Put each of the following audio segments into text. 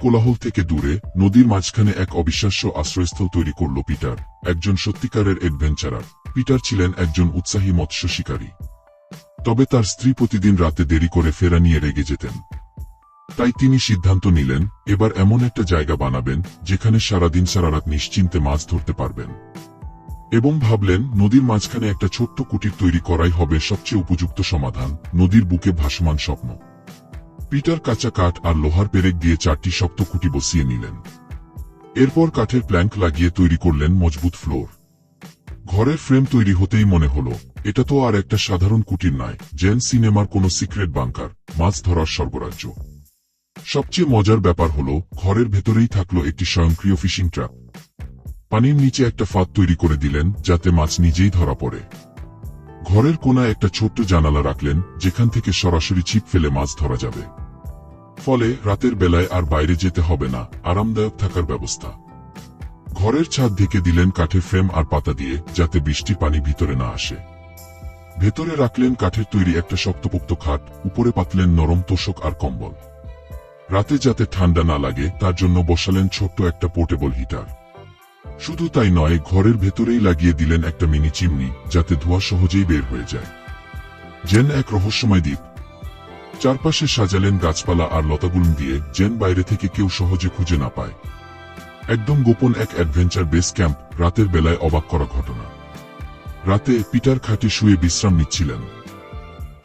কোলাহল থেকে দূরে, নদীর মাঝখানে এক অবিশ্বাস্য আশ্রয়স্থল তৈরি করল পিটার, একজন সত্যিকারের অ্যাডভেঞ্চারার। পিটার ছিলেন একজন উৎসাহী মৎস্য শিকারী। তবে তার স্ত্রী প্রতিদিন রাতে দেরি করে ফেরা নিয়ে রেগে যেতেন। তাই তিনি সিদ্ধান্ত নিলেন, এবার এমন একটা জায়গা বানাবেন, যেখানে সারাদিন সারা রাত নিশ্চিন্তে মাছ ধরতে পারবেন। এবং ভাবলেন, নদীর মাঝখানে একটা ছোট্ট কুটির তৈরি করাই হবে সবচেয়ে উপযুক্ত সমাধান, নদীর বুকে ভাসমান স্বপ্ন। পিটার কাঁচা কাঠ আর লোহার পেরেক দিয়ে চারটি শক্ত কুটি বসিয়ে নিলেন। এরপর কাঠের প্ল্যাঙ্ক লাগিয়ে তৈরি করলেন মজবুত ফ্লোর। ঘরের ফ্রেম তৈরি হতেই মনে হলো, এটা তো আর একটা সাধারণ কুটির নয়, জেন সিনেমার কোনো সিক্রেট বাংকার, মাছ ধরার স্বর্গরাজ্য। সবচেয়ে মজার ব্যাপার হলো, ঘরের ভেতরেই থাকল একটি স্বয়ংক্রিয় ফিশিং ট্র্যাপ পানির নিচে একটা ফাঁদ তৈরি করে দিলেন, যাতে মাছ নিজেই ধরা পড়ে। ঘরের কোনায় একটা ছোট্ট জানালা রাখলেন, যেখান থেকে সরাসরি ছিপ ফেলে মাছ ধরা যাবে। ফলে রাতের বেলায় আর বাইরে যেতে হবে না, আরামদায়ক থাকার ব্যবস্থা। ঘরের ছাদ ঢেকে দিলেন কাঠের ফ্রেম আর পাতা দিয়ে, যাতে বৃষ্টির পানি ভিতরে না আসে। ভেতরে রাখলেন কাঠের তৈরি একটা শক্তপোক্ত খাট, উপরে পাতলেন নরম তোষক আর কম্বল। রাতে যাতে ঠান্ডা না লাগে, তার জন্য বসালেন ছোট্ট একটা পোর্টেবল হিটার। শুধু তাই নয়, ঘরের ভেতরেই লাগিয়ে দিলেন একটা মিনি চিমনি, যাতে ধোঁয়া সহজেই বের হয়ে যায়। জেন এক রহস্যময় দ্বীপ চারপাশে সাজালেন গাছপালা আর লতাগুলম দিয়ে জেন বাইরে থেকে কেউ সহজে খুঁজে না পায়। একদম গোপন এক অ্যাডভেঞ্চার বেস ক্যাম্প রাতের বেলায় অবাক করা ঘটনা। রাতে পিটার খাটে শুয়ে বিশ্রাম নিচ্ছিলেন।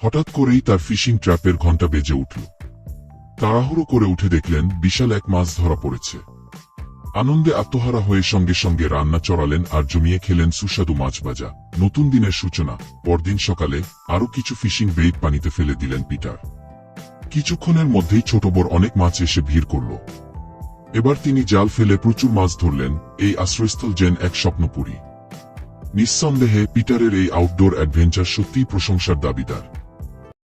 হঠাৎ করেই তার ফিশিং ট্র্যাপের ঘণ্টা বেজে উঠল। তাড়াহুড়ো করে উঠে দেখলেন বিশাল এক মাছ ধরা পড়েছে। আনন্দে আত্মহারা হয়ে সঙ্গে সঙ্গে রান্না চড়ালেন আর জমিয়ে খেলেন সুস্বাদু মাছ ভাজা। নতুন দিনের সূচনা, পরদিন সকালে আরও কিছু ফিশিং বেইট পানিতে ফেলে দিলেন পিটার। কিছুক্ষণের মধ্যেই ছোট বড় অনেক মাছ এসে ভিড় করল। এবার তিনি জাল ফেলে প্রচুর মাছ ধরলেন, এই আশ্রয়স্থল যেন এক স্বপ্নপুরী। নিঃসন্দেহে পিটারের এই আউটডোর অ্যাডভেঞ্চার সত্যিই প্রশংসার দাবিদার।